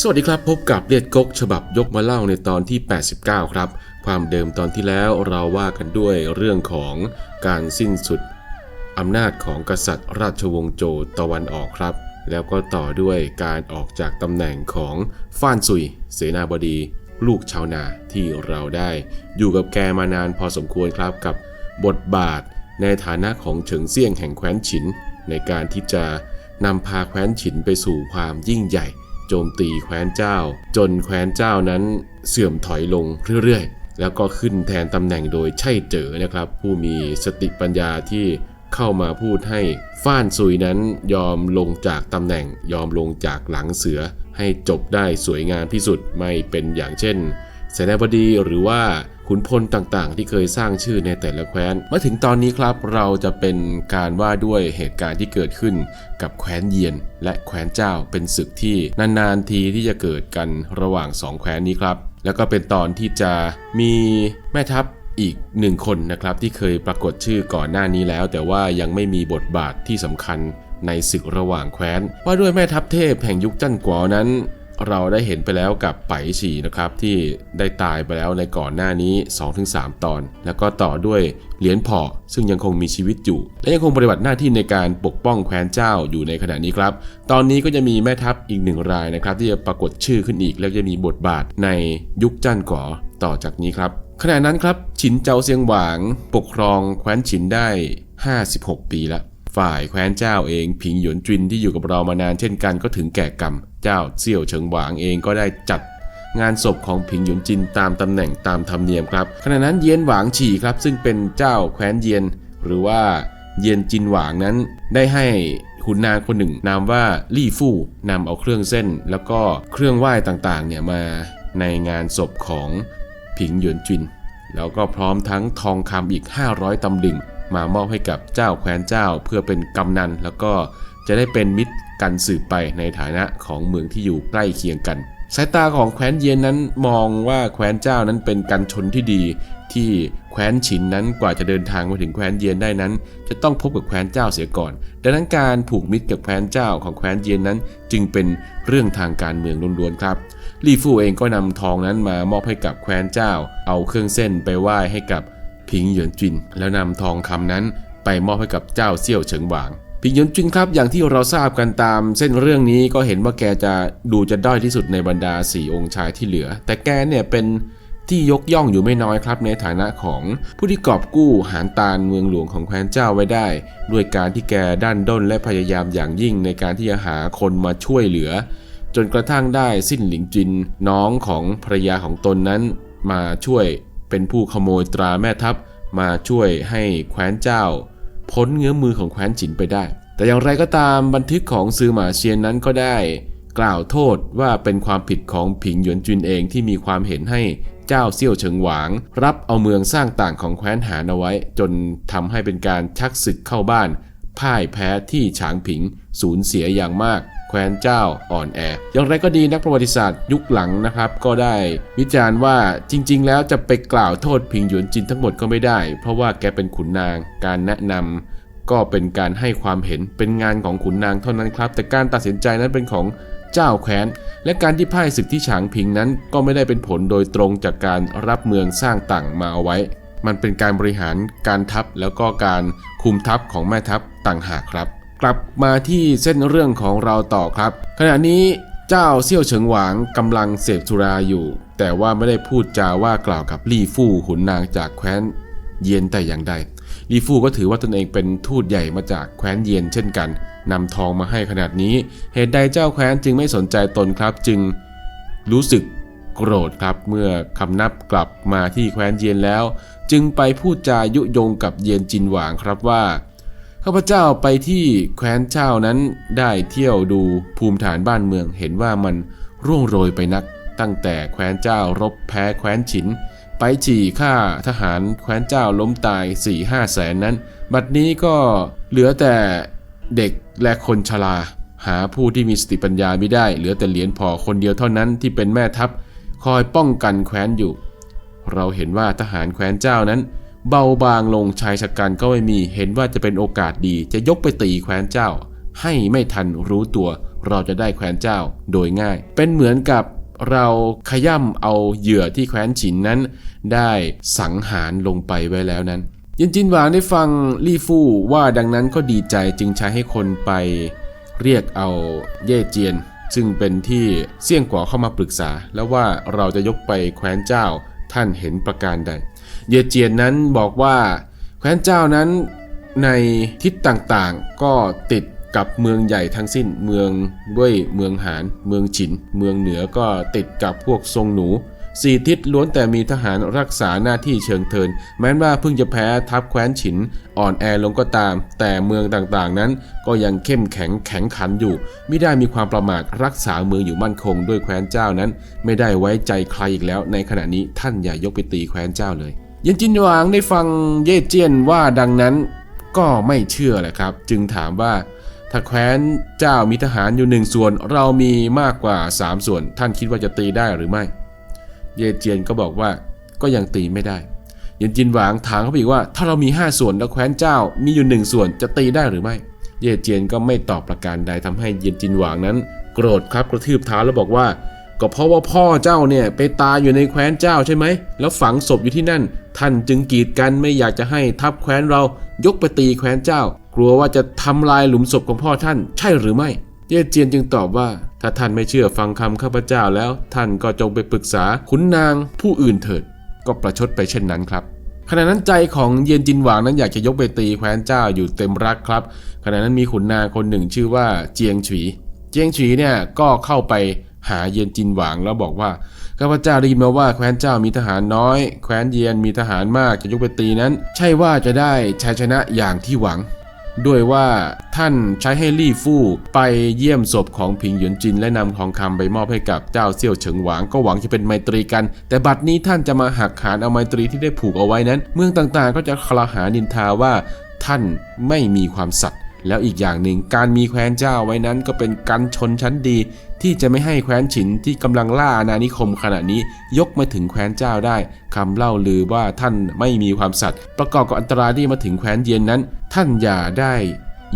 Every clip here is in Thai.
สวัสดีครับ พบกับเลียดกกฉบับยกมาเล่าในตอนที่ 89 ครับ ความเดิมตอนที่แล้วเราว่ากันด้วยเรื่องของการสิ้นสุดอำนาจของกษัตริย์ราชวงศ์โจตะวันออกครับ แล้วก็ต่อด้วยการออกจากตำแหน่งของฟ้านซุย เสนาบดี ลูกชาวนาที่เราได้อยู่กับแกมานานพอสมควรครับกับบทบาทในฐานะของเฉิงเซี่ยงแห่งแคว้นฉิน ในการที่จะนำพาแคว้นฉินไปสู่ความยิ่งใหญ่ โจมตีแคว้นเจ้า จนแคว้นเจ้านั้นเสื่อมถอยลงเรื่อยๆ แล้วก็ขึ้นแทนตำแหน่งโดยใช่เจอนะครับ ผู้มีสติปัญญาที่เข้ามาพูดให้ฟ้านซุยนั้นยอมลงจากตำแหน่ง ยอมลงจากหลังเสือ ให้จบได้สวยงามที่สุดไม่เป็นอย่างเช่นเสนาบดีหรือว่า ขุนพลต่างๆ ที่เคยสร้างชื่อในแต่ละแคว้น มาถึงตอนนี้ครับเราจะเป็นการว่าด้วยเหตุการณ์ที่เกิดขึ้นกับแคว้นเยียน และแคว้นเจ้าเป็นศึกที่นานๆทีที่จะเกิดกันระหว่างสองแคว้นนี้ครับ แล้วก็เป็นตอนที่จะมีแม่ทัพอีกหนึ่งคนนะครับที่เคยปรากฏชื่อก่อนหน้านี้แล้ว แต่ว่ายังไม่มีบทบาทที่สำคัญในศึกระหว่างแคว้น ว่าด้วยแม่ทัพเทพแห่งยุคจั้นกวานั้น เราได้เห็นไปแล้วกับไปฉีนะครับที่ได้ตายไปแล้วในก่อนหน้านี้ 2-3 ตอน แล้วก็ต่อด้วยเหรียญพอซึ่งยังคงมีชีวิตอยู่ และยังคงปฏิบัติหน้าที่ในการปกป้องแคว้นเจ้าอยู่ในขณะนี้ครับ ตอนนี้ก็จะมีแม่ทัพอีกหนึ่งรายนะครับ ที่จะปรากฏชื่อขึ้นอีก แล้วจะมีบทบาทในยุคจั้นก่อต่อจากนี้ครับขณะนั้นครับฉินเจ้าเซียงหวางปกครองแคว้นฉินได้ 56 ปีแล้วฝ่ายแคว้นเจ้าเอง ผิงหยวนจินที่อยู่กับเรามานานเช่นกันก็ถึงแก่กรรม เจ้าเซี่ยวเฉิงหวางเองก็ได้จัดงานศพของผิงหยวนจินตามตำแหน่งตามธรรมเนียมครับขณะนั้นเยียนหวางฉี่ครับซึ่งเป็นเจ้าแคว้นเยียน หรือว่าเยียนจินหวางนั้น ได้ให้ขุนนางคนหนึ่ง นามว่าลี่ฟู่นำเอาเครื่องเส้น แล้วก็เครื่องไหว้ต่างๆเนี่ยมาในงานศพของผิงหยวนจิน แล้วก็พร้อมทั้งทองคำอีก 500ตำลึง มามอบให้กับเจ้าแคว้นเจ้าเพื่อเป็นกำนันแล้วก็ จะได้เป็นมิตรกันสืบไปในฐานะของเมืองที่อยู่ใกล้เคียงกัน สายตาของแคว้นเยียนนั้นมองว่าแคว้นเจ้านั้นเป็นกันชนที่ดี ที่แคว้นฉินนั้นกว่าจะเดินทางมาถึงแคว้นเยียนได้นั้น จะต้องพบกับแคว้นเจ้าเสียก่อน ดังนั้นการผูกมิตรกับแคว้นเจ้าของแคว้นเยียนนั้น จึงเป็นเรื่องทางการเมืองล้วนๆครับลี่ฟู่เองก็นำทองนั้นมามอบให้กับแคว้นเจ้า เอาเครื่องเส้นไปไหว้ให้กับพิงเหยินจิน แล้วนำทองคำนั้นไปมอบให้กับเจ้าเซี่ยวเฉิงหวาง พิงยนจินครับอย่างที่เราทราบกันตามเส้นเรื่องนี้ก็เห็นว่าแกจะดูจะด้อยที่สุดในบรรดาสี่องค์ชายที่เหลือ แต่แกเนี่ยเป็นที่ยกย่องอยู่ไม่น้อยครับในฐานะของผู้ที่กอบกู้หานตาลเมืองหลวงของแคว้นเจ้าไว้ได้ ด้วยการที่แกด้านด้นและพยายามอย่างยิ่งในการที่จะหาคนมาช่วยเหลือ จนกระทั่งได้สิ้นหลิงจินน้องของภรรยาของตนนั้น มาช่วยเป็นผู้ขโมยตราแม่ทัพมาช่วยให้แคว้นเจ้า พ้นเงื้อมือของแคว้นจินไปได้ แต่อย่างไรก็ตามบันทึกของซือหมาเชียนนั้นก็ได้ กล่าวโทษว่าเป็นความผิดของผิงหยวนจุนเองที่มีความเห็นให้เจ้าเซี่ยวเฉิงหวาง รับเอาเมืองสร้างต่างของแคว้นหานเอาไว้ จนทำให้เป็นการชักศึกเข้าบ้าน พ่ายแพ้ที่ฉางผิง สูญเสียอย่างมาก แคว้นเจ้าอ่อนแอ อย่างไรก็ดีนักประวัติศาสตร์ยุคหลังนะครับ ก็ได้วิจารณ์ว่าจริง ๆ แล้วจะไปกล่าวโทษผิงหยวนจินทั้งหมดก็ไม่ได้ เพราะว่าแกเป็นขุนนางการแนะนำก็เป็นการให้ความเห็นเป็นงานของขุนนางเท่านั้นครับ แต่การตัดสินใจนั้นเป็นของเจ้าแคว้น และการที่พ่ายศึกที่ฉางผิงนั้น ก็ไม่ได้เป็นผลโดยตรงจากการรับเมืองสร้างต่างมาเอาไว้ มันเป็นการบริหารการทัพแล้วก็การคุมทัพของแม่ทัพต่างหากครับ กลับมาที่เส้นเรื่องของเราต่อครับ ขณะนี้เจ้าเซี่ยวเฉิงหวางกำลังเสพสุราอยู่ แต่ว่าไม่ได้พูดจาว่ากล่าวกับลี่ฟู่ขุนนางจากแคว้นเยียนแต่อย่างใดลี่ฟู่ก็ถือว่าตนเองเป็นทูตใหญ่มาจากแคว้นเยียนเช่นกันนำทองมาให้ขนาดนี้ เหตุใดเจ้าแคว้นจึงไม่สนใจตนครับ จึงรู้สึกโกรธครับเมื่อคำนับกลับมาที่แคว้นเยียนแล้ว จึงไปพูดจายุยงกับเยียนจินหวางครับว่า ข้าพเจ้าไปที่แคว้นเจ้านั้นได้เที่ยวดูภูมิฐานบ้านเมืองเห็นว่ามันร่วงโรยไปนัก ตั้งแต่แคว้นเจ้ารบแพ้แคว้นฉิน ไปฉี่ฆ่าทหารแคว้นเจ้าล้มตาย4ี่ห้าแสนนั้น บัดนี้ก็เหลือแต่เด็กและคนชราหาผู้ที่มีสติปัญญาไม่ได้ เหลือแต่เหรียญพอคนเดียวเท่านั้นที่เป็นแม่ทัพ คอยป้องกันแคว้นอยู่ เราเห็นว่าทหารแคว้นเจ้านั้น เบาบางลงชายชะกันก็ไม่มีเห็นว่าจะเป็นโอกาสดีจะยกไปตีแคว้นเจ้า ให้ไม่ทันรู้ตัวเราจะได้แคว้นเจ้าโดยง่าย เป็นเหมือนกับเราขย่ำเอาเหยื่อที่แคว้นฉินนั้น ได้สังหารลงไปไว้แล้วนั้น ยินจินหวางได้ฟังลี่ฟู่ว่าดังนั้นก็ดีใจจึงใช้ให้คนไป เรียกเอาเย่เจียน ซึ่งเป็นที่เสี่ยงกว่าเข้ามาปรึกษา แล้วว่าเราจะยกไปแคว้นเจ้าท่านเห็นประการใด เยเจียนนั้นบอกว่า แคว้นเจ้านั้นในทิศต่างๆ ก็ติดกับเมืองใหญ่ทั้งสิ้นเมืองเว่ยเมืองหานเมืองฉิน เมืองเหนือก็ติดกับพวกทรงหนูสี่ทิศล้วนแต่มีทหารรักษาหน้าที่เชิงเทิน แม้ว่าเพิ่งจะแพ้ทัพแคว้นฉิน อ่อนแอลงก็ตาม แต่เมืองต่างๆนั้นก็ยังเข้มแข็งแข็งขันอยู่ ไม่ได้มีความประมาทรักษาเมืองอยู่มั่นคงด้วยแคว้นเจ้านั้น ไม่ได้ไว้ใจใครอีกแล้ว ในขณะนี้ท่านอย่ายกไปตีแคว้นเจ้าเลย ย็นจินหวางได้ฟังเย่เจียนว่าดังนั้นก็ไม่เชื่อแหละครับ จึงถามว่าถ้าแคว้นเจ้ามีทหารอยู่หนึ่งส่วนเรามีมากกว่า 3 ส่วน ท่านคิดว่าจะตีได้หรือไม่ เยเจียนก็บอกว่าก็ยังตีไม่ได้เย็นจินหวางถามเขาอีกว่า ถ้าเรามี 5 ส่วนแล้วแคว้นเจ้ามีอยู่หนึ่งส่วนจะตีได้หรือไม่ เยเจียนก็ไม่ตอบประการใดทำให้เย็นจินหวางนั้น โกรธครับกระทืบเท้าแล้วบอกว่า ก็เพราะว่าพ่อเจ้าเนี่ยไปตายอยู่ในแคว้นเจ้าใช่ไหม แล้วฝังศพอยู่ที่นั่น ท่านจึงกีดกันไม่อยากจะให้ทัพแคว้นเรายกไปตีแคว้นเจ้า กลัวว่าจะทำลายหลุมศพของพ่อท่าน ใช่หรือไม่ เย่เจียนจึงตอบว่า ถ้าท่านไม่เชื่อฟังคำข้าพเจ้าแล้ว ท่านก็จงไปปรึกษาขุนนางผู้อื่นเถิด ก็ประชดไปเช่นนั้นครับขณะนั้นใจของเย็นจินหวางนั้นอยากจะยกไปตีแคว้นเจ้าอยู่เต็มรักครับขณะนั้นมีขุนนางคนหนึ่งชื่อว่าเจียงฉีเจียงฉีเนี่ยก็เข้าไป หาเย็นจินหวางแล้วบอกว่าข้าพเจ้าได้ยินมาว่าแคว้นเจ้ามีทหารน้อย แคว้นเยียนมีทหารมากจะยกไปตีนั้น ใช่ว่าจะได้ชัยชนะอย่างที่หวัง ด้วยว่าท่านใช้ให้ลี่ฟู่ไปเยี่ยมศพของผิงหยวนจินและนำทองคำไปมอบให้กับเจ้าเซี่ยวเฉิงหวางก็หวังจะเป็นไมตรีกัน แต่บัดนี้ท่านจะมาหักหานเอาไมตรีที่ได้ผูกเอาไว้นั้น เมืองต่างๆ ก็จะคลาหานินทาว่าท่านไม่มีความสัตย์ แล้วอีกอย่างหนึ่งการมีแคว้นเจ้าไว้นั้นก็เป็นกันชนชั้นดี ที่จะไม่ให้แคว้นฉินที่กำลังล่าอาณานิคมขณะนี้ยกมาถึงแคว้นเจ้าได้คำเล่าลือว่าท่านไม่มีความสัตย์ประกอบกับอันตรายที่มาถึงแคว้นเย็นนั้น ท่านอย่าได้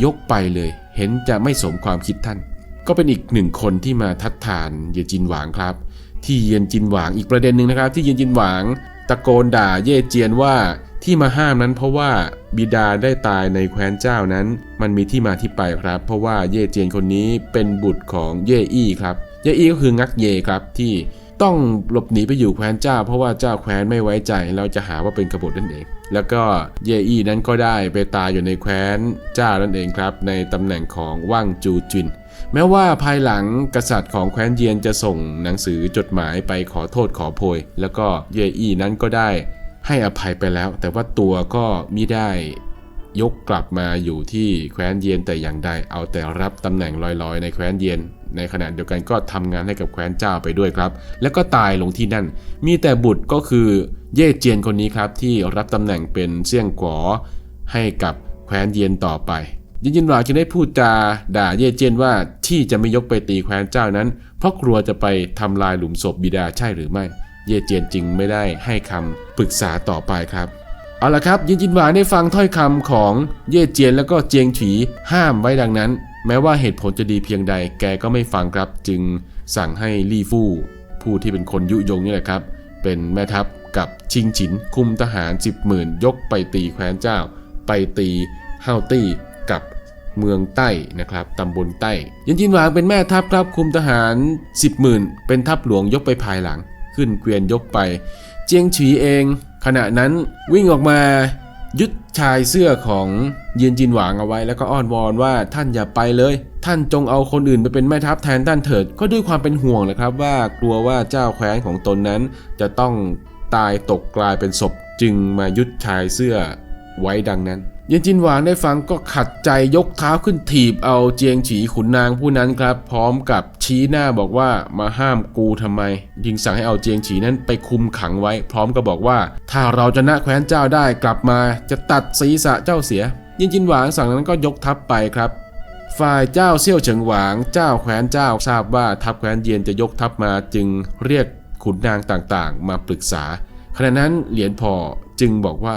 ยกไปเลย เห็นจะไม่สมความคิดท่าน ก็เป็นอีกหนึ่งคนที่มาทัดทานเยจินหวางครับ ที่เยนจินหวางอีกประเด็นหนึ่งนะครับ ที่เยนจินหวางตะโกนด่าเย่เจียนว่า ที่มาห้ามนั้นเพราะว่าบิดาได้ตายในแคว้นเจ้านั้น มันมีที่มาที่ไปครับ เพราะว่าเย่เจียนคนนี้เป็นบุตรของเย่อี้ครับเย่อี้ก็คืองักเยครับที่ต้องหลบหนีไปอยู่แคว้นเจ้า เพราะว่าเจ้าแคว้นไม่ไว้ใจเราจะหาว่าเป็นกบฏนั่นเอง แล้วก็เย่อี้นั้นก็ได้ไปตายอยู่ในแคว้นเจ้านั่นเองครับ ในตำแหน่งของว่างจูจิน แม้ว่าภายหลังกษัตริย์ของแคว้นเยียนจะส่งหนังสือจดหมายไปขอโทษขอโพย แล้วก็เย่อี้นั้นก็ได้ ให้อภัยไปแล้ว แต่ว่าตัวก็มิได้ยกกลับมาอยู่ที่แคว้นเยียนแต่อย่างใด เอาแต่รับตำแหน่งลอยๆ ในแคว้นเยียน ในขณะเดียวกันก็ทำงานให้กับแคว้นเจ้าไปด้วยครับ แล้วก็ตายลงที่นั่น มีแต่บุตรก็คือเย่เจียนคนนี้ครับ ที่รับตำแหน่งเป็นเสี่ยงกวอให้กับแคว้นเยียนต่อไปยินยินหวาจึงได้พูดจาด่าเย่เจียนว่าที่จะไม่ยกไปตีแคว้นเจ้านั้น เพราะกลัวจะไปทำลายหลุมศพบิดาใช่หรือไม่ เย่เจียนจึงไม่ได้ให้คำปรึกษาต่อไปครับ เอาละครับ ยินจินหวางได้ฟังถ้อยคำของเย่เจียนแล้วก็เจียงฉีห้ามไว้ดังนั้น แม้ว่าเหตุผลจะดีเพียงใดแกก็ไม่ฟังครับ จึงสั่งให้ลี่ฟู่ผู้ที่เป็นคนยุยงนี่แหละครับ เป็นแม่ทัพกับชิงฉินคุมทหาร10หมื่นยกไปตีแคว้นเจ้า ไปตีเฮาตี้กับเมืองใต้นะครับตำบลใต้ยินจินหวางเป็นแม่ทัพครับคุมทหาร 10หมื่นเป็นทัพหลวงยกไปภายหลัง ขึ้นเกวียนยกไป เจียงฉีเอง ขณะนั้นวิ่งออกมา ยึดชายเสื้อของเยียนจินหวางเอาไว้ แล้วก็อ้อนวอนว่าท่านอย่าไปเลย ท่านจงเอาคนอื่นไปเป็นแม่ทัพแทนท่านเถิด ก็ด้วยความเป็นห่วงนะครับว่ากลัวว่าเจ้าแคว้นของตนนั้น จะต้องตายตกกลายเป็นศพจึงมายึดชายเสื้อไว้ดังนั้น เย็นจินหวางได้ฟังก็ขัดใจยกเท้าขึ้นถีบเอาเจียงฉีขุนนางผู้นั้นครับ พร้อมกับชี้หน้าบอกว่ามาห้ามกูทำไมยิงสั่งให้เอาเจียงฉีนั้นไปคุมขังไว้ พร้อมกับบอกว่า ถ้าเราชนะแคว้นเจ้าได้กลับมาจะตัดศีรษะเจ้าเสียเย็นจินหวางสั่งนั้นก็ยกทัพไปครับฝ่ายเจ้าเซี่ยวเฉิงหวางเจ้าแคว้นเจ้าทราบว่าทัพแคว้นเยียนจะยกทัพมาจึงเรียกขุนนางต่างๆ มาปรึกษาขณะนั้นเหรียญพอจึงบอกว่า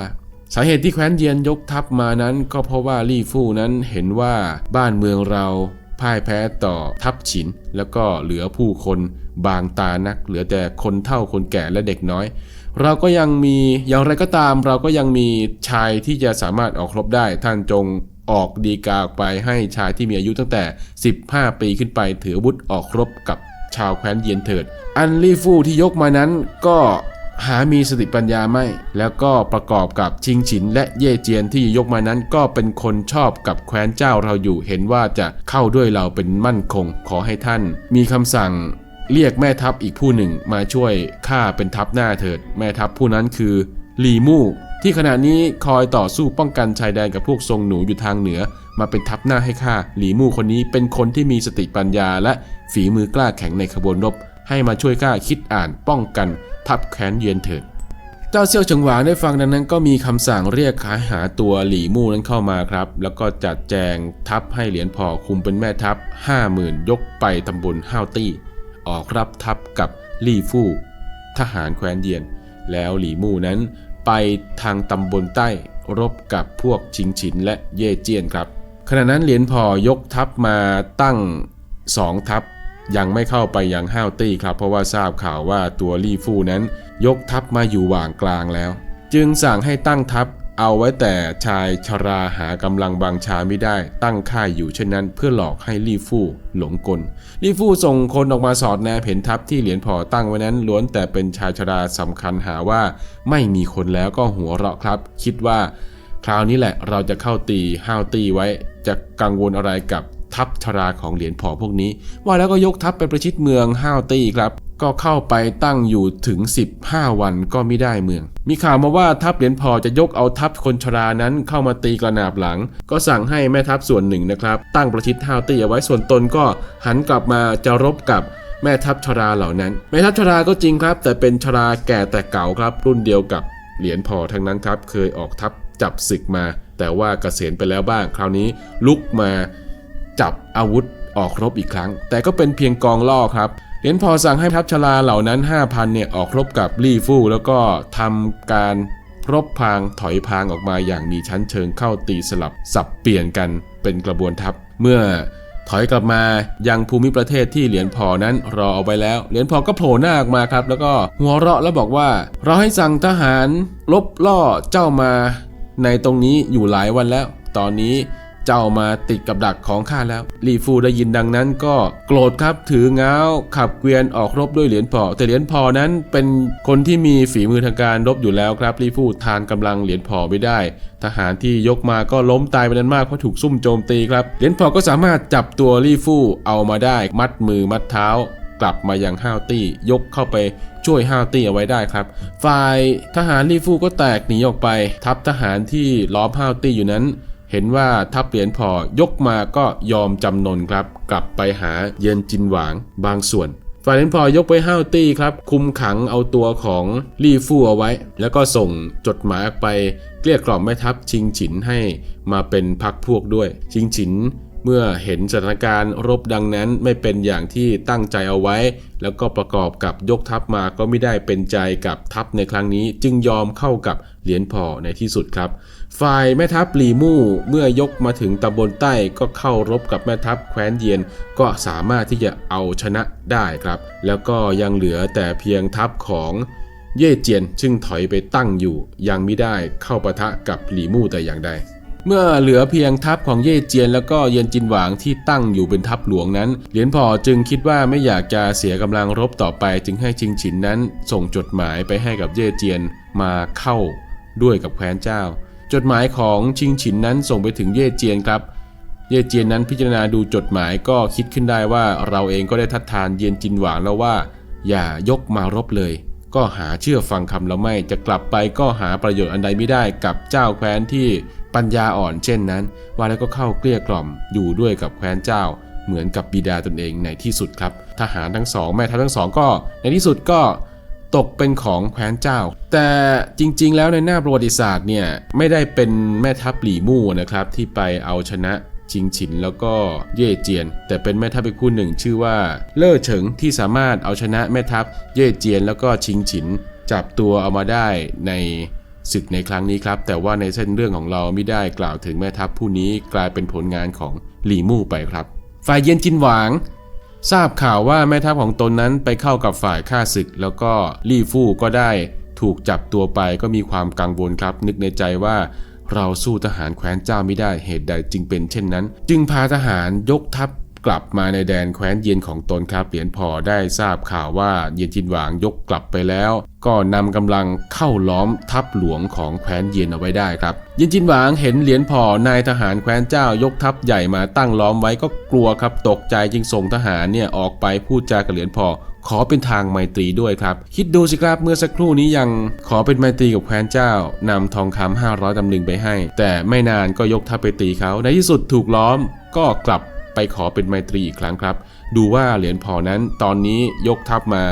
สาเหตุที่แคว้นเยียนยกทัพมานั้น ก็เพราะว่าลี่ฟู่นั้นเห็นว่าบ้านเมืองเราพ่ายแพ้ต่อทัพฉิน แล้วก็เหลือผู้คนบางตานัก เหลือแต่คนเฒ่าคนแก่และเด็กน้อย เราก็ยังมีอย่างไรก็ตาม เราก็ยังมีชายที่จะสามารถออกรบได้ ท่านจงออกดีกาออกไปให้ชายที่มีอายุตั้งแต่ 15 ปีขึ้นไปถืออาวุธออกรบกับชาวแคว้นเยียนเถิด อันลี่ฟู่ที่ยกมานั้นก็ หามีสติปัญญาไม่ แล้วก็ประกอบกับชิงฉิน และเย่เจียนที่ยกมานั้นก็เป็นคนชอบกับแคว้นเจ้าเราอยู่เห็นว่าจะเข้าด้วยเราเป็นมั่นคง ขอให้ท่าน มีคำสั่งเรียกแม่ทัพอีกผู้หนึ่งมาช่วยข้าเป็นทัพหน้าเถิด แม่ทัพผู้นั้นคือลีมู่ที่ขณะนี้คอยต่อสู้ป้องกันชายแดนกับพวกทรงหนูอยู่ทางเหนือ มาเป็นทัพหน้าให้ข้าหลีมู่คนนี้เป็นคนที่มีสติปัญญาและฝีมือกล้าแข็งในขบวนรบ ให้มาช่วยข้าคิดอ่านป้องกัน ทัพแค้นเยือนเถิดเจ้าเซี่ยวเฉิงหวางได้ฟังดังนั้นก็มีคำสั่งเรียกขายหาตัวหลี่มู่นั้นเข้ามาครับ แล้วก็จัดแจงทัพให้เหรียญพอคุมเป็นแม่ทัพ50,000 ยกไปตำบลห้าวตี้ ออกรับทัพกับลี่ฟู่ทหารแคว้นเยียน แล้วหลี่มู่นั้นไปทางตำบลใต้รบกับพวกชิงฉินและเย่เจียนครับ ขณะนั้นเหรียญพอยกทัพมาตั้งสองทัพ ยังไม่เข้าไปยังห้าวตี้ครับ เพราะว่าทราบข่าวว่าตัวลี่ฟู่นั้น ยกทัพมาอยู่หว่างกลางแล้ว จึงสั่งให้ตั้งทัพเอาไว้แต่ชายชราหากำลังบางชาไม่ได้ตั้งค่ายอยู่เช่นนั้น เพื่อหลอกให้ลี่ฟู่หลงกล ลี่ฟู่ส่งคนออกมาสอดแนมเห็นทัพที่เหรียญพอตั้งไว้นั้นล้วนแต่เป็นชายชราสำคัญหาว่า ไม่มีคนแล้วก็หัวเราะครับ คิดว่า คราวนี้แหละเราจะเข้าตีห้าวตีไว้ จะกังวลอะไรกับ ทัพชราของเหรียญพอพวกนี้ ว่าแล้วก็ยกทัพไปประชิดเมืองห้าวตี้ครับ ก็เข้าไปตั้งอยู่ถึง 15 วันก็ไม่ได้เมือง มีข่าวมาว่าทัพเหรียญพอจะยกเอาทัพคนชรานั้นเข้ามาตีกระนาบหลัง ก็สั่งให้แม่ทัพส่วนหนึ่งนะครับ ตั้งประชิดห้าวตี้เอาไว้ส่วนตนก็หันกลับมาจะรบกับแม่ทัพชราเหล่านั้น แม่ทัพชราก็จริงครับ แต่เป็นชราแก่แต่เก่าครับ รุ่นเดียวกับเหรียญพอทั้งนั้นครับ เคยออกทัพจับศึกมา แต่ว่าเกษียณไปแล้วบ้าง คราวนี้ลุกมา จับอาวุธออกรบอีกครั้ง แต่ก็เป็นเพียงกองล่อครับเหรียญพอสั่งให้ทัพชราเหล่านั้น 5,000เนี่ยออกรบกับลี่ฟู่แล้วก็ทำการรบพางถอยพางออกมาอย่างมีชั้นเชิงเข้าตีสลับสับเปลี่ยนกันเป็นกระบวนทัพ เมื่อถอยกลับมายังภูมิประเทศที่เหรียญพอนั้นรอเอาไว้แล้ว เหรียญพอก็โผล่หน้าออกมาครับ แล้วก็หัวเราะแล้วบอกว่า เราให้สั่งทหารลบล่อเจ้ามา ในตรงนี้อยู่หลายวันแล้ว ตอนนี้ เจ้ามาติดกับดักของข้าแล้วลีฟูได้ยินดังนั้นก็โกรธครับถือเงาขับเกวียนออกรบด้วยเหรียญพอ แต่เหรียญพอนั้นเป็นคนที่มีฝีมือทางการรบอยู่แล้วครับลีฟูทานกำลังเหรียญพอไม่ได้ ทหารที่ยกมาก็ล้มตายไปนั้นมากเพราะถูกซุ่มโจมตีครับเหรียญพอก็สามารถจับตัวลีฟูเอามาได้ มัดมือมัดเท้ากลับมาอยังห้าวตี้ยกเข้าไปช่วยห้าวตี้เอาไว้ได้ครับ ฝ่ายทหารลีฟูก็แตกหนีออกไป ทัพทหารที่ล้อมห้าวตี้อยู่นั้น เห็นว่าทัพเหรียญพอยกมาก็ยอมจำนนครับ กลับไปหาเยินจินหวางบางส่วนฝ่ายเหรียญพอยกไปห้าวตี้ครับ คุมขังเอาตัวของลี่ฟู่เอาไว้ แล้วก็ส่งจดหมายไปเกลี้ยกล่อมแม่ทัพชิงฉินให้มาเป็นพักพวกด้วย ชิงฉินเมื่อเห็นสถานการณ์รบดังนั้นไม่เป็นอย่างที่ตั้งใจเอาไว้ แล้วก็ประกอบกับยกทัพมาก็ไม่ได้เป็นใจกับทัพในครั้งนี้ จึงยอมเข้ากับเหรียญพอในที่สุดครับ ฝ่ายแม่ทัพลีมู่เมื่อยกมาถึงตำบลใต้ก็เข้ารบกับแม่ทัพแคว้นเยียนก็สามารถที่จะเอาชนะได้ครับ แล้วก็ยังเหลือแต่เพียงทัพของเย่เจียนซึ่งถอยไปตั้งอยู่ ยังไม่ได้เข้าปะทะกับหลีมู่แต่อย่างใด เมื่อเหลือเพียงทัพของเย่เจียน แล้วก็เย็นจินหวางที่ตั้งอยู่เป็นทัพหลวงนั้น เหรียญพอจึงคิดว่าไม่อยากจะเสียกำลังรบต่อไป จึงให้ชิงฉินนั้น ส่งจดหมายไปให้กับเย่เจียนมาเข้าด้วยกับแคว้นเจ้า จดหมายของชิงฉินนั้นส่งไปถึงเย่เจียนครับ เย่เจียนนั้นพิจารณาดูจดหมายก็คิดขึ้นได้ว่าเราเองก็ได้ทัดทานเย็นจินหวางแล้วว่า อย่ายกมารบเลย ก็หาเชื่อฟังคำแล้วไม่จะกลับไปก็หาประโยชน์อันใดไม่ได้กับเจ้าแคว้นที่ปัญญาอ่อนเช่นนั้น ว่าแล้วก็เข้าเกลี้ยกล่อมอยู่ด้วยกับแคว้นเจ้า เหมือนกับบิดาตนเองในที่สุดครับ ทหารทั้งสองแม่ทัพทั้งสองก็ในที่สุดก็ ตกเป็นของแคว้นเจ้า แต่จริงๆ แล้วในหน้าประวัติศาสตร์เนี่ยไม่ได้เป็นแม่ทัพหลี่มู่นะครับที่ไปเอาชนะชิงฉินแล้วก็เย่เจียน แต่เป็นแม่ทัพอีกคู่หนึ่งชื่อว่าเล่อเฉิงที่สามารถเอาชนะแม่ทัพเย่เจียน แล้วก็ชิงฉิน จับตัวเอามาได้ในศึกในครั้งนี้ครับ แต่ว่าในเส้นเรื่องของเราไม่ได้กล่าวถึงแม่ทัพผู้นี้กลายเป็นผลงานของหลี่มู่ไปครับ ฝ่ายเย็นจินหวาง ทราบข่าวว่าแม่ทัพของตนนั้นไปเข้ากับฝ่ายข้าศึก แล้วก็ลี่ฟู่ก็ได้ถูกจับตัวไปก็มีความกังวลครับ นึกในใจว่าเราสู้ทหารแคว้นเจ้าไม่ได้เหตุใดจึงเป็นเช่นนั้น จึงพาทหารยกทัพ กลับมาในแดนแคว้นเย็นของตนครับ เหรียญพอได้ทราบข่าวว่าเย็นจินหวางยกกลับไปแล้ว ก็นำกำลังเข้าล้อมทัพหลวงของแคว้นเย็นเอาไว้ได้ครับ เย็นจินหวางเห็นเหรียญพอนายทหารแคว้นเจ้ายกทัพใหญ่มาตั้งล้อมไว้ก็กลัวครับตกใจจึงส่งทหารเนี่ยออกไปพูดจากับเหรียญพอขอเป็นทางไมตรีด้วยครับ คิดดูสิครับเมื่อสักครู่นี้ยังขอเป็นไมตรีกับแคว้นเจ้านำทองคำ500ตำลึงไปให้ แต่ไม่นานก็ยกทัพไปตีเขาในที่สุดถูกล้อมก็กลับ ไปขอเป็นไมตรีอีกครั้งครับ ดูว่าเหรียญพอนั้นตอนนี้ยกทัพมา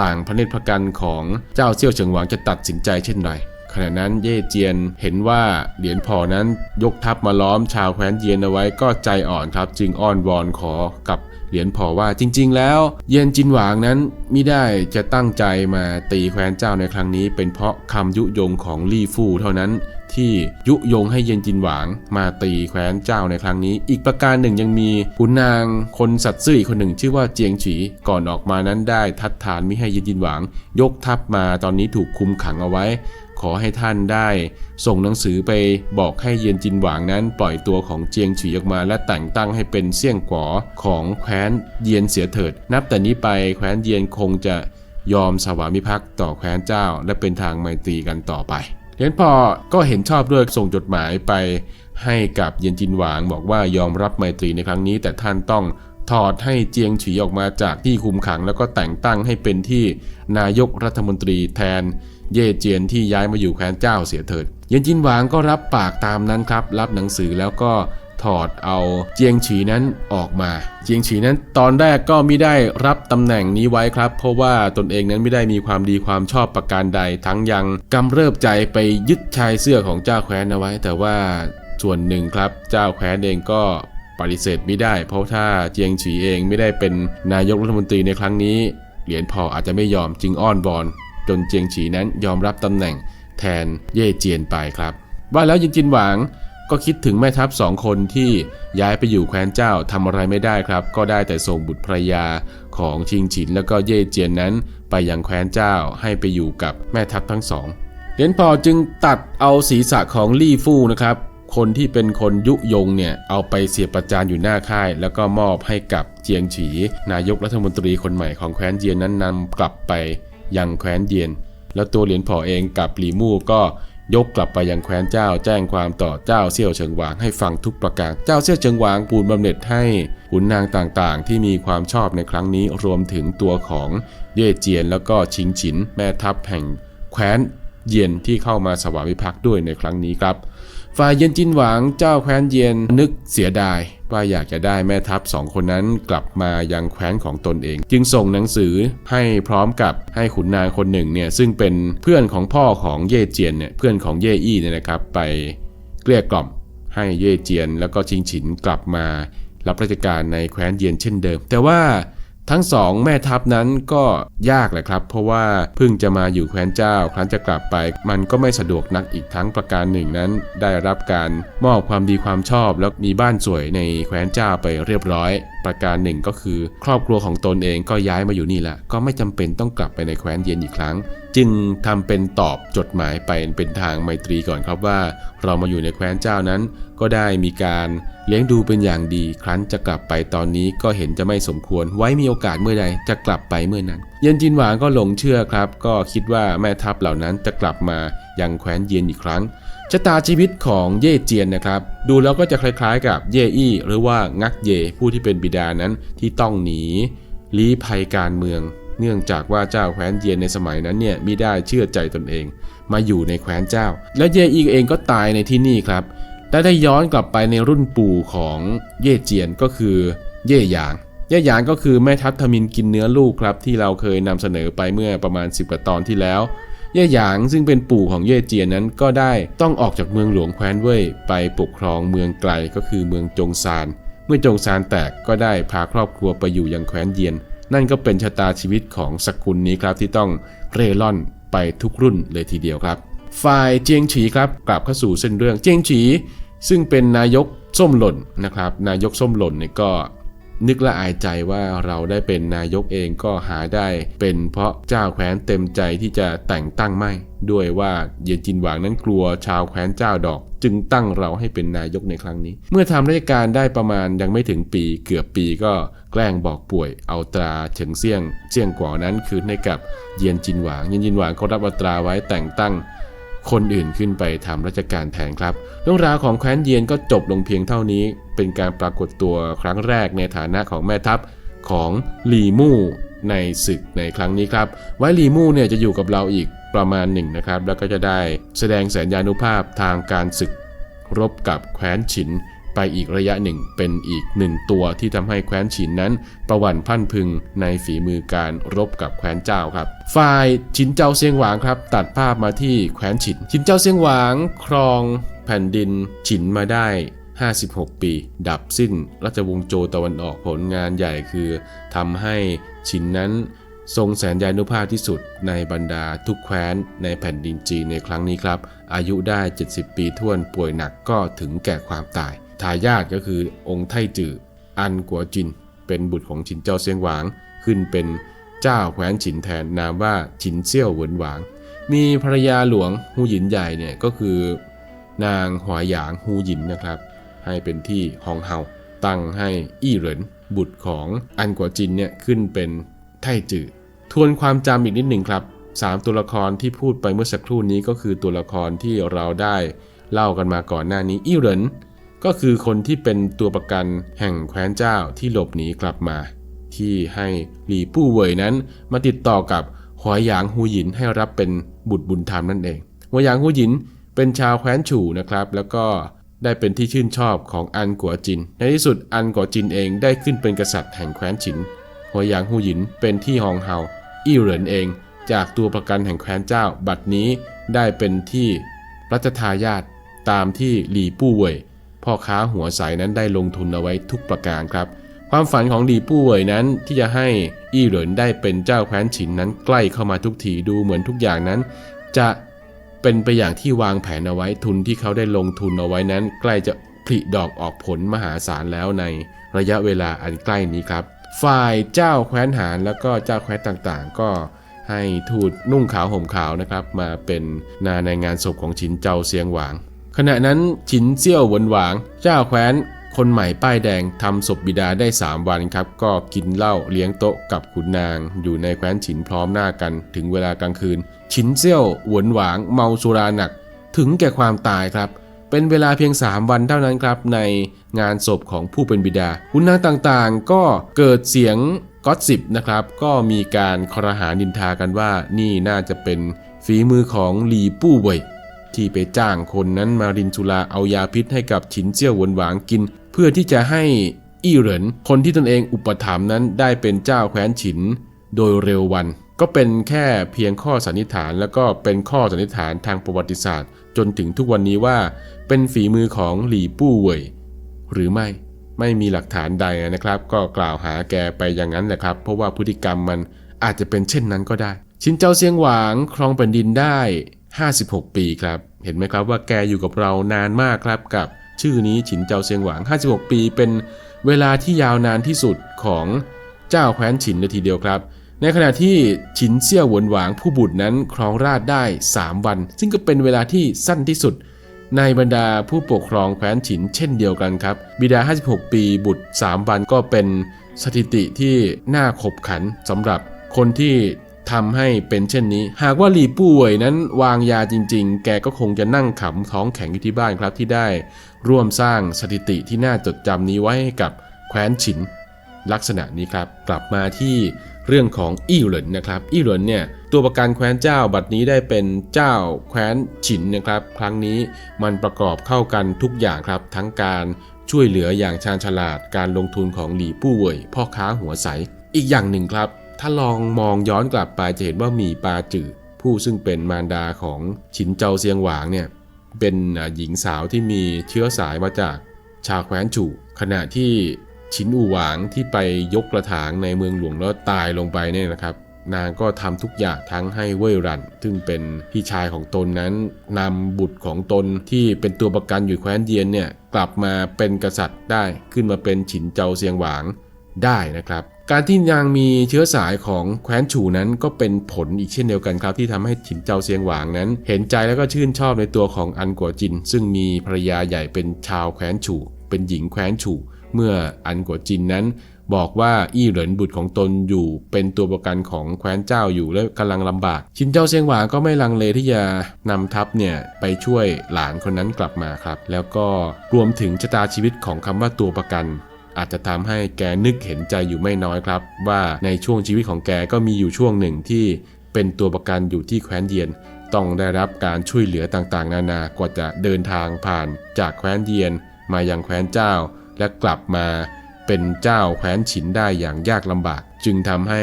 ต่างพระเนตรพระกันของเจ้าเซี่ยวเฉิงหวางจะตัดสินใจเช่นไรขณะนั้นเย่เจียนเห็นว่าเหรียญพอนั้นยกทัพมาล้อมชาวแคว้นเยียนเอาไว้ก็ใจอ่อนครับ จึงอ้อนวอนขอกับ เหรียญพอว่าจริง ๆ แล้ว เยนจินหวางนั้นมิได้จะตั้งใจมาตีแคว้นเจ้าในครั้งนี้ เป็นเพราะคำยุยงของลี่ฟู่เท่านั้นที่ยุยงให้เย็นจินหวางมาตีแคว้นเจ้าในครั้งนี้ อีกประการหนึ่งยังมีขุนนางคนสัตย์ซื่ออีกคนหนึ่งชื่อว่าเจียงฉีก่อนออกมานั้นได้ทัดทานมิให้เย็นจินหวาง ยกทัพมาตอนนี้ถูกคุมขังเอาไว้ ขอให้ท่านได้ส่งหนังสือไปบอกให้เยนจินหวางนั้น ปล่อยตัวของเจียงฉีออกมา และแต่งตั้งให้เป็นเสี่ยงก๋อของแคว้นเยียนเสียเถิด นับแต่นี้ไปแคว้นเยียนคงจะยอมสวามิภักดิ์ต่อแคว้นเจ้า และเป็นทางไมตรีกันต่อไปเหรียญพอก็เห็นชอบด้วยส่งจดหมายไป ให้กับเยนจินหวางบอกว่ายอมรับไมตรีในครั้งนี้ แต่ท่านต้องถอดให้เจียงฉีออกมาจากที่คุมขัง แล้วก็แต่งตั้งให้เป็นที่นายกรัฐมนตรีแทน เย่เจียนที่ย้ายมาอยู่แคว้นเจ้าเสียเถิด เย็นจินหวางก็รับปากตามนั้นครับ รับหนังสือแล้วก็ถอดเอาเจียงฉีนั้นออกมา เจียงฉีนั้นตอนแรกก็ไม่ได้รับตำแหน่งนี้ไว้ครับ เพราะว่าตนเองนั้นไม่ได้มีความดีความชอบประการใด ทั้งยังกำเริบใจไปยึดชายเสื้อของเจ้าแคว้นเอาไว้ แต่ว่าส่วนหนึ่งครับ เจ้าแคว้นเองก็ปฏิเสธไม่ได้ เพราะถ้าเจียงฉีเองไม่ได้เป็นนายกรัฐมนตรีในครั้งนี้ เหรียญพออาจจะไม่ยอมจึงอ้อนวอน จนเจียงฉีนั้นยอมรับตำแหน่งแทนเย่เจียนไปครับ ว่าแล้วยินจินหวางก็คิดถึงแม่ทัพสองคนที่ย้ายไปอยู่แคว้นเจ้าทำอะไรไม่ได้ครับ ก็ได้แต่ส่งบุตรภรยาของชิงฉินแล้วก็เย่เจียนนั้น ไปยังแคว้นเจ้าให้ไปอยู่กับแม่ทัพทั้งสองเหรียญพอจึงตัดเอาศีรษะของลี่ฟู่นะครับ คนที่เป็นคนยุยงเนี่ยเอาไปเสียบประจานอยู่หน้าค่าย แล้วก็มอบให้กับเจียงฉี นายกรัฐมนตรีคนใหม่ของแคว้นเยียนนั้นนำกลับไป ยังแคว้นเยียน แล้วตัวเหรียญพอเองกับหลีมู่ก็ยกกลับไปยังแคว้นเจ้าแจ้งความต่อเจ้าเซี่ยวเฉิงหวางให้ฟังทุกประการ เจ้าเซี่ยวเฉิงหวางปูนบำเหน็จให้ขุนนางต่างๆ ที่มีความชอบในครั้งนี้รวมถึงตัวของเย่เจียนแล้วก็ชิงฉิน แม่ทัพแห่งแคว้นเยียนที่เข้ามาสวามิภักดิ์ด้วยในครั้งนี้ครับ ฝ่ายเย็นจินหวางเจ้าแคว้นเยียนนึกเสียดายว่าอยากจะได้แม่ทัพสองคนนั้นกลับมายังแคว้นของตนเอง จึงส่งหนังสือให้พร้อมกับให้ขุนนางคนหนึ่งเนี่ยซึ่งเป็นเพื่อนของพ่อของเย่เจียนเนี่ยเพื่อนของเย่อี้เนี่ยนะครับ ไปเกลี้ยกล่อมให้เย่เจียน แล้วก็ชิงฉินกลับมารับราชการในแคว้นเยียนเช่นเดิม แต่ว่า ทั้งสองแม่ทัพนั้นก็ยากแหละครับ เพราะว่าเพิ่งจะมาอยู่แคว้นเจ้า ครั้นจะกลับไป มันก็ไม่สะดวกนักอีกทั้งประการหนึ่งนั้น ได้รับการมอบความดีความชอบ แล้วมีบ้านสวยในแคว้นเจ้าไปเรียบร้อย ประการหนึ่งก็คือ ครอบครัวของตนเองก็ย้ายมาอยู่นี่แหละก็ไม่จำเป็นต้องกลับไปในแคว้นเย็นอีกครั้ง จึงทำเป็นตอบจดหมายไปเป็นทางไมตรีก่อนครับว่า เรามาอยู่ในแคว้นเจ้านั้น ก็ได้มีการเลี้ยงดูเป็นอย่างดี ครั้นจะกลับไปตอนนี้ก็เห็นจะไม่สมควร ไว้มีโอกาสเมื่อใดจะกลับไปเมื่อนั้น เย็นจินหวางก็หลงเชื่อครับ ก็คิดว่าแม่ทัพเหล่านั้นจะกลับมายังแคว้นเยียนอีกครั้งชะตาชีวิตของเย่เจียนนะครับ ดูแล้วก็จะคล้ายๆ กับเย่อี้หรือว่างักเย่ผู้ที่เป็นบิดานั้นที่ต้องหนีลี้ภัยการเมือง เนื่องจากว่าเจ้าแคว้นเยียนในสมัยนั้นเนี่ยมิได้เชื่อใจตนเอง มาอยู่ในแคว้นเจ้า และเย่อี้เองก็ตายในที่นี่ครับ และได้ย้อนกลับไปในรุ่นปู่ของเย่เจียนก็คือเย่หยาง เย่หยางก็คือแม่ทัพทมินกินเนื้อลูกครับ ที่เราเคยนำเสนอไปเมื่อประมาณ 10กว่าตอนที่แล้ว เย่หยางซึ่งเป็นปู่ของเย่เจียนนั้นก็ได้ต้องออกจากเมืองหลวงแคว้นเว่ยไปปกครองเมืองไกลก็คือเมืองจงซาน เมื่อจงซานแตกก็ได้พาครอบครัวไปอยู่ยังแคว้นเยียน นั่นก็เป็นชะตาชีวิตของสกุลนี้ครับที่ต้องเร่ร่อนไปทุกรุ่นเลยทีเดียวครับ ฝ่ายเจียงฉีครับกลับเข้าสู่เส้นเรื่องเจียงฉี ซึ่งเป็นนายกส้มหล่นนะครับ นายกส้มหล่นเนี่ยก็นึกละอายใจว่าเราได้เป็นนายกเองก็หาได้เป็นเพราะเจ้าแคว้นเต็มใจที่จะแต่งตั้งไม่ ด้วยว่าเยนจินหวางนั้นกลัวชาวแคว้นเจ้าดอก จึงตั้งเราให้เป็นนายกในครั้งนี้ เมื่อทำราชการได้ประมาณยังไม่ถึงปีเกือบปีก็แกล้งบอกป่วยเอาตราเฉิงเซี่ยงเซี่ยงกว่านั้นคืนให้กับเยียนจินหวางเยียนจินหวางเขารับเอาตราไว้แต่งตั้ง คนอื่นขึ้นไปทำราชการแทนครับ เรื่องราวของแคว้นเยียนก็จบลงเพียงเท่านี้ เป็นการปรากฏตัวครั้งแรกในฐานะของแม่ทัพของหลีมู่ในศึกในครั้งนี้ครับ ไว้หลีมู่เนี่ยจะอยู่กับเราอีกประมาณหนึ่งนะครับ แล้วก็จะได้แสดงแสนยานุภาพทางการศึกรบกับแคว้นฉิน ไปอีกระยะหนึ่งเป็นอีกหนึ่งตัวที่ทำให้แคว้นฉินนั้น ประวันพรันพึงในฝีมือการรบกับแคว้นเจ้าครับ ฝ่ายฉินเจ้าเซียงหวางครับ ตัดภาพมาที่แคว้นฉินฉินเจ้าเซียงหวางครองแผ่นดินฉินมาได้56 ปี ดับสิ้นราชวงศ์โจตะวันออกผลงานใหญ่คือทำให้ฉินนั้นทรงแสนยานุภาพที่สุดในบรรดาทุกแคว้นในแผ่นดินจีนในครั้งนี้ครับ อายุได้ 70 ปีท้วนป่วยหนักก็ถึงแก่ความตาย ทายาทก็คือองค์ไทจืออันกัวจิน เป็นบุตรของฉินเจ้าเซียงหวาง ขึ้นเป็นเจ้าแคว้นฉินแทนนามว่าฉินเซี่ยวเหวินหวาง มีภรรยาหลวงฮูหยินใหญ่เนี่ยก็คือนางหวายหยางฮูหยินนะครับ ให้เป็นที่ฮองเฮาตั้งให้อี้เหรินบุตรของอันกัวจินเนี่ยขึ้นเป็นไทจือทวนความจำอีกนิดหนึ่งครับสามตัวละครที่พูดไปเมื่อสักครู่นี้ก็คือตัวละครที่เราได้เล่ากันมาก่อนหน้านี้อี้เหริน ก็คือคนที่เป็นตัวประกันแห่งแคว้นเจ้าที่หลบหนีกลับมา ที่ให้หลีปู้เว่ยนั้นมาติดต่อกับหวยหยางฮูหยินให้รับเป็นบุตรบุญธรรมนั่นเองหวยหยางฮูหยินเป็นชาวแคว้นฉู่นะครับ แล้วก็ได้เป็นที่ชื่นชอบของอันกัวจิน ในที่สุดอันกัวจินเองได้ขึ้นเป็นกษัตริย์แห่งแคว้นฉินหัวหยางฮูหยินเป็นที่ฮองเฮาอี้เหรินเอง จากตัวประกันแห่งแคว้นเจ้า บัดนี้ได้เป็นที่รัชทายาทตามที่หลีปู้เว่ย พ่อค้าหัวใสนั้นได้ลงทุนเอาไว้ทุกประการครับ ความฝันของหลีปู้เวยนั้นที่จะให้อี้เหรินได้เป็นเจ้าแคว้นฉินนั้นใกล้เข้ามาทุกทีดูเหมือนทุกอย่างนั้น จะเป็นไปอย่างที่วางแผนเอาไว้ทุนที่เขาได้ลงทุนเอาไว้นั้น ใกล้จะผลิดอกออกผลมหาศาลแล้วในระยะเวลาอันใกล้นี้ครับ ฝ่ายเจ้าแคว้นหานแล้วก็เจ้าแคว้นต่างๆ ก็ให้ทูตนุ่งขาวห่มขาวนะครับ มาเป็นนาในงานศพของฉินเจ้าเซียงหวาง ขณะนั้นฉินเซี่ยวหวนหวาง เจ้าแคว้น คนใหม่ป้ายแดงทำศพบิดาได้ 3 วันครับ ก็กินเหล้าเลี้ยงโต๊ะกับขุนนาง อยู่ในแคว้นฉินพร้อมหน้ากัน ถึงเวลากลางคืน ฉินเซี่ยวหวนหวางเมาสุราหนัก ถึงแก่ความตายครับ เป็นเวลาเพียง 3 วันเท่านั้นครับ ในงานศพของผู้เป็นบิดาคุณนางต่างๆ ก็เกิดเสียงก็อตสิบนะครับ ก็มีการครหานินทากันว่านี่น่าจะเป็นฝีมือของหลีปู้เว่ย ที่ไปจ้างคนนั้นมารินสุราเอายาพิษให้กับฉินเจี้ยวหวนหวางกิน เพื่อที่จะให้อี้เหรินคนที่ตนเองอุปถัมภ์นั้นได้เป็นเจ้าแคว้นฉิน โดยเร็ววัน ก็เป็นแค่เพียงข้อสันนิษฐาน แล้วก็เป็นข้อสันนิษฐานทางประวัติศาสตร์ จนถึงทุกวันนี้ว่า เป็นฝีมือของหลี่ปู้เว่ยหรือไม่ไม่มีหลักฐานใดนะครับ ก็กล่าวหาแกไปอย่างนั้นแหละครับ เพราะว่าพฤติกรรมมันอาจจะเป็นเช่นนั้นก็ได้ ชินเจ้าเซียงหวางครองแผ่นดินได้ 56 ปีครับ เห็นไหมครับว่าแกอยู่กับเรานานมากครับกับ ชื่อนี้ฉินเจ้าเซียงหวาง 56 ปีเป็นเวลาที่ยาวนานที่สุดของเจ้าแคว้นฉินเลยทีเดียวครับ ในขณะที่ฉินเซี่ยวหวนหวางผู้บุตรนั้นครองราชได้ 3 วัน ซึ่งก็เป็นเวลาที่สั้นที่สุด ในบรรดาผู้ปกครองแคว้นฉินเช่นเดียวกันครับ บิดา 56 ปีบุตร 3 วันก็เป็นสถิติที่น่าขบขันสำหรับคนที่ ทำให้เป็นเช่นนี้ หากว่าหลีป่วยนั้นวางยาจริง ๆ แกก็คงจะนั่งขำท้องแข็งอยู่ที่บ้านครับที่ได้ ร่วมสร้างสถิติที่น่าจดจำนี้ไว้ให้กับแคว้นฉิน ลักษณะนี้ครับ กลับมาที่เรื่องของอี้เหรินนะครับ อี้เหรินเนี่ยตัวประกันแคว้นเจ้าบัดนี้ได้เป็นเจ้าแคว้นฉินนะครับ ครั้งนี้มันประกอบเข้ากันทุกอย่างครับ ทั้งการช่วยเหลืออย่างชาญฉลาดการลงทุนของหลีปู้เว่ยพ่อค้าหัวใส อีกอย่างหนึ่งครับ ถ้าลองมองย้อนกลับไปจะเห็นว่ามีปาจือผู้ซึ่งเป็นมารดาของฉินเจ้าเซียงหวางเนี่ยเป็นหญิงสาวที่มีเชื้อสายมาจากชาวแคว้นฉู่ขณะที่ชินอู่หวางที่ไปยกกระถางในเมืองหลวงแล้วตายลงไปเนี่ยนะครับ นางก็ทำทุกอย่างทั้งให้เว่ยรัน ซึ่งเป็นพี่ชายของตนนั้นนำบุตรของตนที่เป็นตัวประกันอยู่แคว้นเยียนเนี่ยกลับมาเป็นกษัตริย์ได้ขึ้นมาเป็นฉินเจ้าเซียงหวางได้นะครับ การที่นางมีเชื้อสายของแคว้นฉูนั้นก็เป็นผลอีกเช่นเดียวกันครับ ที่ทำให้ฉินเจ้าเซียงหวางนั้น เห็นใจแล้วก็ชื่นชอบในตัวของอันกัวจิน ซึ่งมีภรรยาใหญ่เป็นชาวแคว้นฉูเป็นหญิงแคว้นฉูเมื่ออันกัวจินนั้น บอกว่าอี้เหรินบุตรของตนอยู่ เป็นตัวประกันของแคว้นเจ้าอยู่และกำลังลำบาก ชินเจ้าเซียงหวางก็ไม่ลังเลที่จะนำทัพเนี่ยไปช่วยหลานคนนั้นกลับมาครับ แล้วก็รวมถึงชะตาชีวิตของคำว่าตัวประกัน อาจจะทำให้แกนึกเห็นใจอยู่ไม่น้อยครับ ว่าในช่วงชีวิตของแกก็มีอยู่ช่วงหนึ่งที่เป็นตัวประกันอยู่ที่แคว้นเยียน ต้องได้รับการช่วยเหลือต่างๆ นานากว่าจะเดินทางผ่านจากแคว้นเยียน มายังแคว้นเจ้า และกลับมาเป็นเจ้าแคว้นฉินได้อย่างยากลำบาก จึงทำให้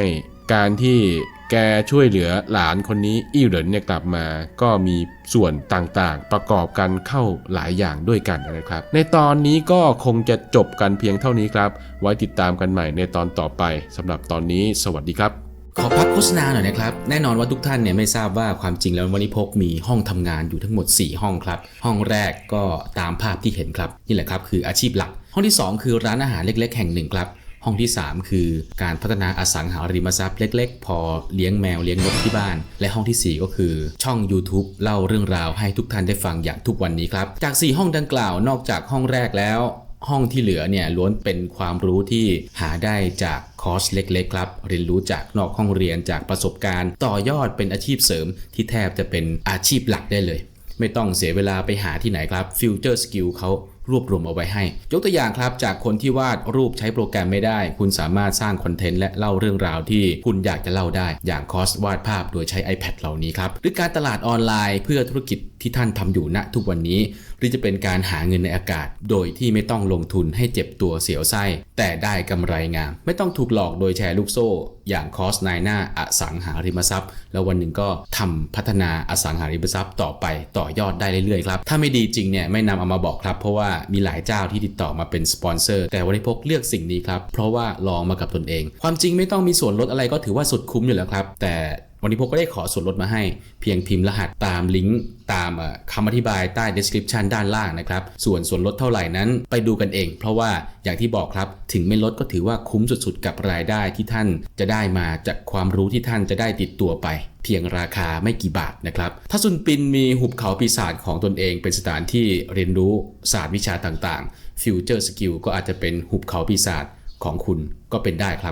การที่ แกช่วยเหลือหลานคนนี้อี้เหรินเนี่ยกลับมา ก็มีส่วนต่างๆ ประกอบกันเข้าหลายอย่างด้วยกันนะครับ ในตอนนี้ก็คงจะจบกันเพียงเท่านี้ครับ ไว้ติดตามกันใหม่ในตอนต่อไปสำหรับตอนนี้สวัสดีครับขอพักโฆษณาหน่อยนะครับ แน่นอนว่าทุกท่านเนี่ยไม่ทราบว่าความจริงแล้ววันนี้พกมีห้องทำงานอยู่ทั้งหมด 4 ห้องครับ ห้องแรกก็ตามภาพที่เห็นครับ นี่แหละครับคืออาชีพหลัก ห้องที่ 2 คือร้านอาหารเล็ก ๆ แห่งหนึ่งครับ ห้องที่ 3 คือการพัฒนาอสังหาริมทรัพย์เล็ก ๆ พอเลี้ยงแมวเลี้ยงนกที่บ้าน และห้องทีสี่ 4 ก็คือช่อง YouTube เล่าเรื่องราวให้ทุกท่านได้ฟังอย่างทุกวันนี้ครับ จาก 4 ห้องดังกล่าวนอกจากห้องแรกแล้วห้องที่เหลือเนี่ยล้วนเป็นความรู้ที่หาได้จากคอร์สเล็กๆครับ เรียนรู้จากนอกห้องเรียนจากประสบการณ์ ต่อยอดเป็นอาชีพเสริมที่แทบจะเป็นอาชีพหลักได้เลย ไม่ต้องเสียเวลาไปหาที่ไหนครับ Future Skill เขา รวบรวมเอาไว้ให้ ยกตัวอย่างครับจากคนที่วาดรูปใช้โปรแกรมไม่ได้ คุณสามารถสร้างคอนเทนต์และเล่าเรื่องราวที่คุณอยากจะเล่าได้ อย่างคอสวาดภาพโดยใช้ iPad เหล่านี้ครับ หรือการตลาดออนไลน์เพื่อธุรกิจที่ท่านทำอยู่ณทุกวันนี้ หรือจะเป็นการหาเงินในอากาศ โดยที่ไม่ต้องลงทุนให้เจ็บตัวเสียวไส้แต่ได้กำไรงาม ไม่ต้องถูกหลอกโดยแชร์ลูกโซ่อย่างคอสนายหน้าอสังหาริมทรัพย์ แล้ววันหนึ่งก็ทำพัฒนาอสังหาริมทรัพย์ต่อไปต่อยอดได้เรื่อยๆครับ ถ้าไม่ดีจริงเนี่ยไม่นำเอามาบอกครับ เพราะว่ามีหลายเจ้าที่ติดต่อมาเป็นสปอนเซอร์แต่วันนี้พกเลือกสิ่งนี้ครับ เพราะว่าลองมากับตนเอง ความจริงไม่ต้องมีส่วนลดอะไรก็ถือว่าสุดคุ้มอยู่แล้วครับ แต่ วันนี้พวกก็ได้ขอส่วนลดมาให้เพียงพิมพ์รหัสตามลิงก์ตามคำอธิบายใต้ description ด้านล่างนะครับ ส่วนส่วนลดเท่าไหร่นั้นไปดูกันเอง เพราะว่าอย่างที่บอกครับ ถึงไม่ลดก็ถือว่าคุ้มสุดๆ กับรายได้ที่ท่านจะได้มาจากความรู้ที่ท่านจะได้ติดตัวไป เพียงราคาไม่กี่บาทนะครับ ถ้าซุนปินมีหุบเขาปีศาจของตนเองเป็นสถานที่เรียนรู้ศาสตร์วิชาต่างๆ Future Skill ก็อาจจะเป็นหุบเขาปีศาจของคุณก็เป็นได้ครับ